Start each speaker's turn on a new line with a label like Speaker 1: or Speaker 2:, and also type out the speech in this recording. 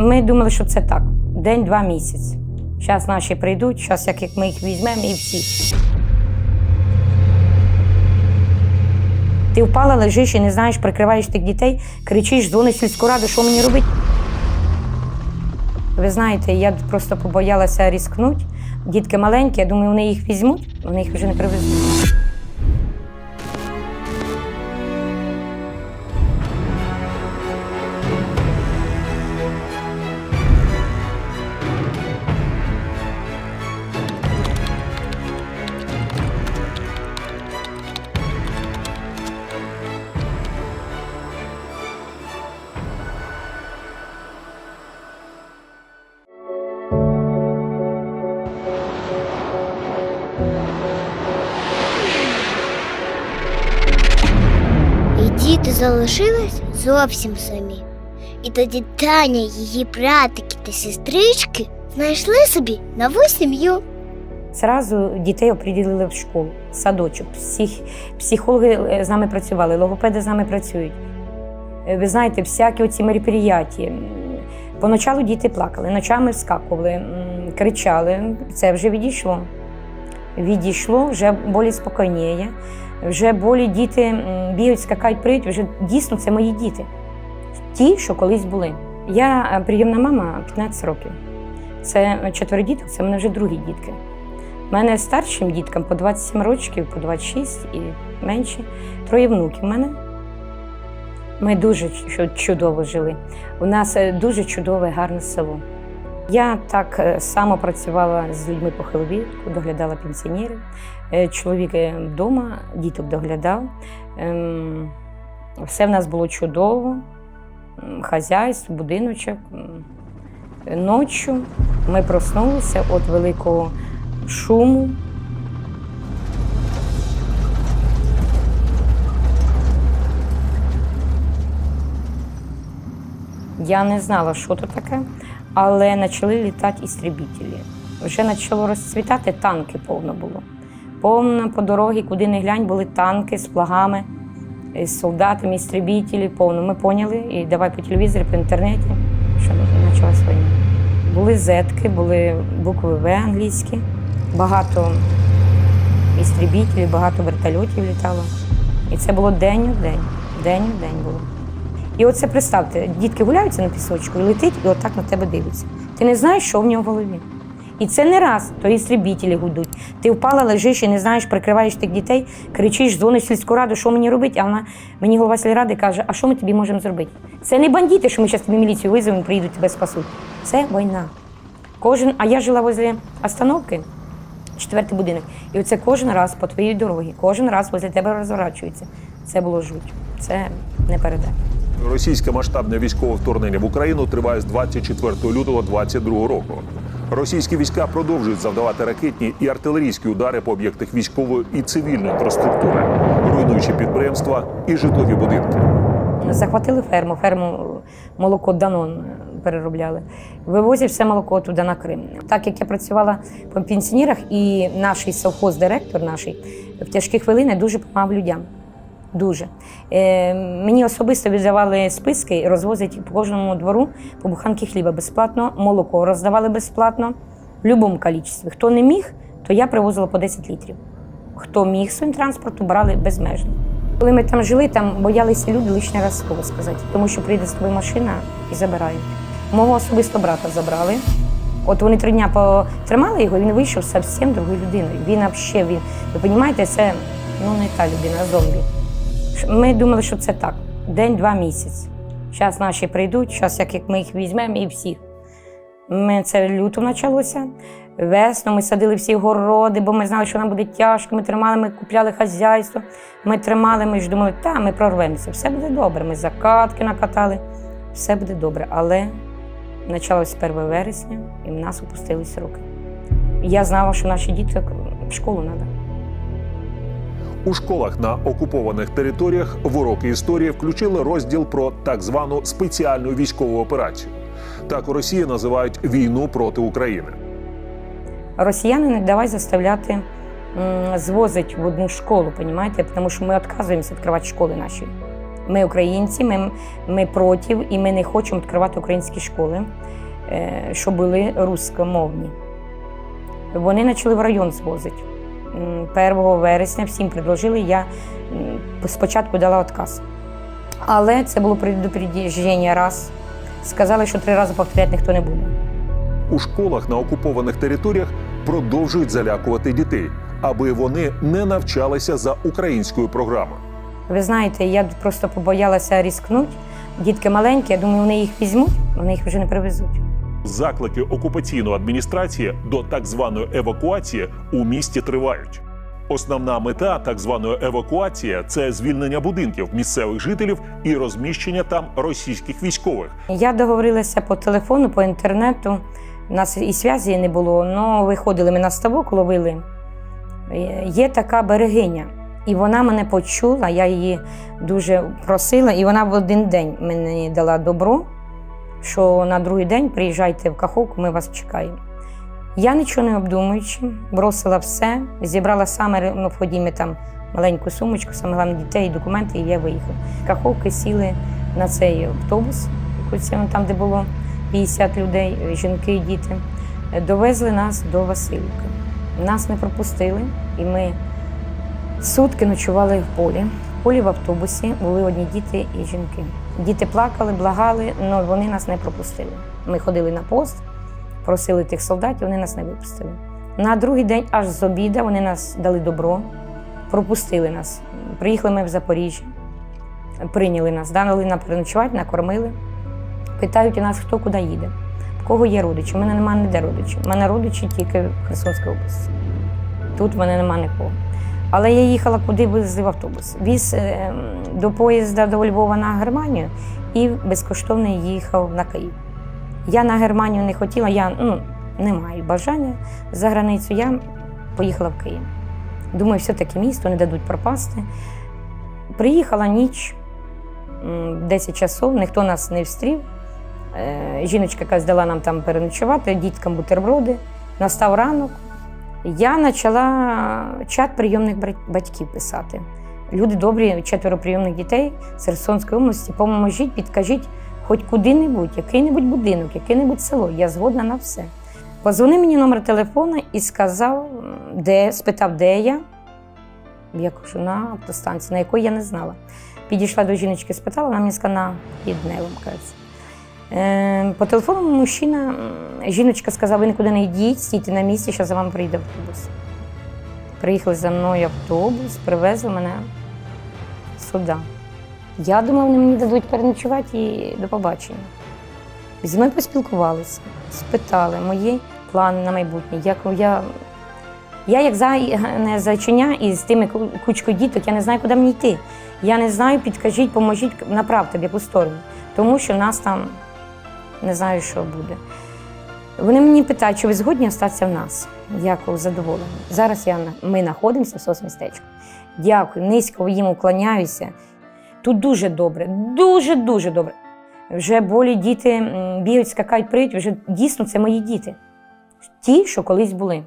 Speaker 1: Ми думали, що це так. День-два місяць. Зараз наші прийдуть, зараз як ми їх візьмемо і всі. Ти впала, лежиш і не знаєш, прикриваєш тих дітей, кричиш, дзвониш сільську раду, що мені робити? Ви знаєте, я просто побоялася ризикнути. Дітки маленькі, я думаю, вони їх візьмуть, вони їх вже не привезуть.
Speaker 2: Діти залишились зовсім самі. І тоді Таня, її братики та сестрички знайшли собі нову сім'ю.
Speaker 1: Зразу дітей оприділили в школу, садочок. Псих, психологи е, з нами працювали, логопеди з нами працюють. Е, Ви знаєте, всякі оці мероприятия. Поначалу діти плакали, ночами вскакували, кричали. Це вже відійшло. Відійшло, вже болі спокійніє. Вже болі діти бігають, скакають, приють. Вже дійсно це мої діти. Ті, що колись були. Я е, прийомна мама 15 років. Це чотири діток, це в мене вже другі дітки. У мене старшим діткам по 27 років, по 26 і менші. Троє внуків в мене. Ми дуже чудово жили. У нас е, дуже чудове, гарне село. Я так е, само працювала з людьми похилого віку, доглядала пенсіонерів. Е, Чоловік е, вдома, діток доглядав. Ем, Все в нас було чудово. Хазяйство, будиночок. Ночі ми проснулися від великого шуму. Я не знала, що це таке, але почали літати істребітелі. Вже почало розцвітати, танки повно було. Повно по дорозі, куди не глянь, були танки з флагами, е, з солдатами, істребітелі, повно. Ми поняли, і давай по телевізорі, по інтернеті, що почалась війна. Були зетки, були букви В англійські, багато істребітелів, багато вертольотів літало. І це було день у день, день у день було. І оце представте, дітки гуляються на пісочку і летить, і отак на тебе дивиться. Ти не знаєш, що в нього в голові. І це не раз, то істребітелі гудуть. Ти впала, лежиш і не знаєш, прикриваєш тих дітей, кричиш, дзвониш сільську раду, що мені робити, а вона мені голова сільради каже, а що ми тобі можемо зробити? Це не бандити, що ми зараз тобі міліцію визовемо, приїдуть тебе спасуть. Це війна. Кожен, а я жила возле остановки, четвертий будинок. І оце кожен раз по твоїй дорогі, кожен раз возле тебе розворачується. Це було жуть. Це не передати.
Speaker 3: Російське масштабне військове вторгнення в Україну триває з 24 лютого 2022 року. Російські війська продовжують завдавати ракетні і артилерійські удари по об'єктах військової і цивільної інфраструктури, руйнуючи підприємства і житлові будинки.
Speaker 1: Захватили ферму, ферму молоко Данон переробляли. Вивозять все молоко туди на Крим. Так як я працювала по пенсіонерах, і наш совхоз, директор наш, в тяжкі хвилини дуже допомагав людям. Дуже. Е, мені особисто віддавали списки, розвозять по кожному двору по буханки хліба безплатно, молоко роздавали безплатно в будь-якому кількості. Хто не міг, то я привозила по 10 літрів. Хто міг своїм транспортом, брали безмежно. Коли ми там жили, там боялися люди лишній раз слово сказати, тому що прийде з тобою машина і забирають. Мого особисто брата забрали. От вони три дня потримали його, він вийшов зовсім другою людиною. Він взагалі, він, ви розумієте, це ну, не та людина, а зомбі. Ми думали, що це так. День-два місяць. Зараз наші прийдуть, зараз як, ми їх візьмемо і всіх. Ми це люто почалося. Весно ми садили всі городи, бо ми знали, що нам буде тяжко. Ми тримали, ми купляли хазяйство. Ми тримали, ми ж думали, та ми прорвемося, все буде добре. Ми закатки накатали, все буде добре. Але почалось 1 вересня, і в нас опустились руки. Я знала, що наші діти в школу треба.
Speaker 3: У школах на окупованих територіях в уроки історії включили розділ про так звану спеціальну військову операцію. Так у Росії називають війну проти України.
Speaker 1: Росіяни не давай заставляти м, звозить в одну школу, понімаєте? Тому що ми відказуємося відкривати школи наші. Ми українці, ми, ми проти, і ми не хочемо відкривати українські школи, що були рускомовні. Вони почали в район звозити. М, 1 вересня всім предложили, я спочатку дала відказ. Але це було предупреждення раз. Сказали, що три рази повторяти ніхто не буде.
Speaker 3: У школах на окупованих територіях продовжують залякувати дітей, аби вони не навчалися за українською програмою.
Speaker 1: Ви знаєте, я просто побоялася різкнути. Дітки маленькі, я думаю, вони їх візьмуть, вони їх вже не привезуть.
Speaker 3: Заклики окупаційної адміністрації до так званої евакуації у місті тривають. Основна мета так званої евакуації це звільнення будинків місцевих жителів і розміщення там російських військових.
Speaker 1: Я договорилася по телефону, по інтернету. У нас і зв'язі не було, але виходили ми на ставок, ловили. Е, Є така берегиня, і вона мене почула, я її дуже просила, і вона в один день мені дала добро, що на другий день приїжджайте в Каховку, ми вас чекаємо. Я нічого не обдумуючи, бросила все, зібрала саме необхідні там маленьку сумочку, саме головне дітей, документи, і я виїхала. Каховки сіли на цей автобус, там, де було 50 людей, жінки і діти. Довезли нас до Васильівки. Нас не пропустили, і ми сутки ночували в полі. В полі в автобусі були одні діти і жінки. Діти плакали, благали, але вони нас не пропустили. Ми ходили на пост, просили тих солдатів, вони нас не випустили. На другий день, аж з обіда, вони нас дали добро, пропустили нас. Приїхали ми в Запоріжжя, прийняли нас, дали нам переночувати, накормили. Питають у нас, хто куди їде, в кого є родичі. У мене немає ніде родичів. У мене родичі тільки в Херсонській області. Тут в мене немає нікого. Але я їхала куди везли в автобус. Віз е, до поїзда до Львова на Германію і безкоштовно їхав на Київ. Я на Германію не хотіла, я ну, не маю бажання за границю. Я поїхала в Київ. Думаю, все-таки місто не дадуть пропасти. Приїхала ніч, м, 10 часов, ніхто нас не встрів. Е, Жіночка якась дала нам там переночувати, діткам бутерброди. Настав ранок. Я почала чат прийомних батьків писати. Люди добрі, четверо прийомних дітей з Херсонської області, поможіть, підкажіть хоч куди-небудь, який-небудь будинок, яке-небудь село. Я згодна на все. Позвонив мені номер телефона і сказав, де, спитав, де я. Я кажу, на автостанції, на якої я не знала. Підійшла до жіночки, спитала, вона мені сказала, на Підневом, кажеться. Е, По телефону мужчина, жіночка сказала, ви нікуди не йдіть, стійте на місці, зараз за вами приїде автобус. Приїхали за мною автобус, привезли мене сюди. Я думала, вони мені дадуть переночувати і до побачення. Зі мною поспілкувалися, спитали мої плани на майбутнє. Як я, я як зай, не зайчиня із тими кучкою діток, я не знаю, куди мені йти. Я не знаю, підкажіть, поможіть, направте в яку сторону. Тому що нас там не знаю, що буде. Вони мені питають, чи ви згодні остатися в нас. Кажу, задоволена. Зараз я, ми знаходимося в соцмістечку. Дякую, низько їм уклоняюся. Тут дуже добре, дуже-дуже добре. Вже болі діти бігають, скакають, приють, вже дійсно це мої діти. Ті, що колись були.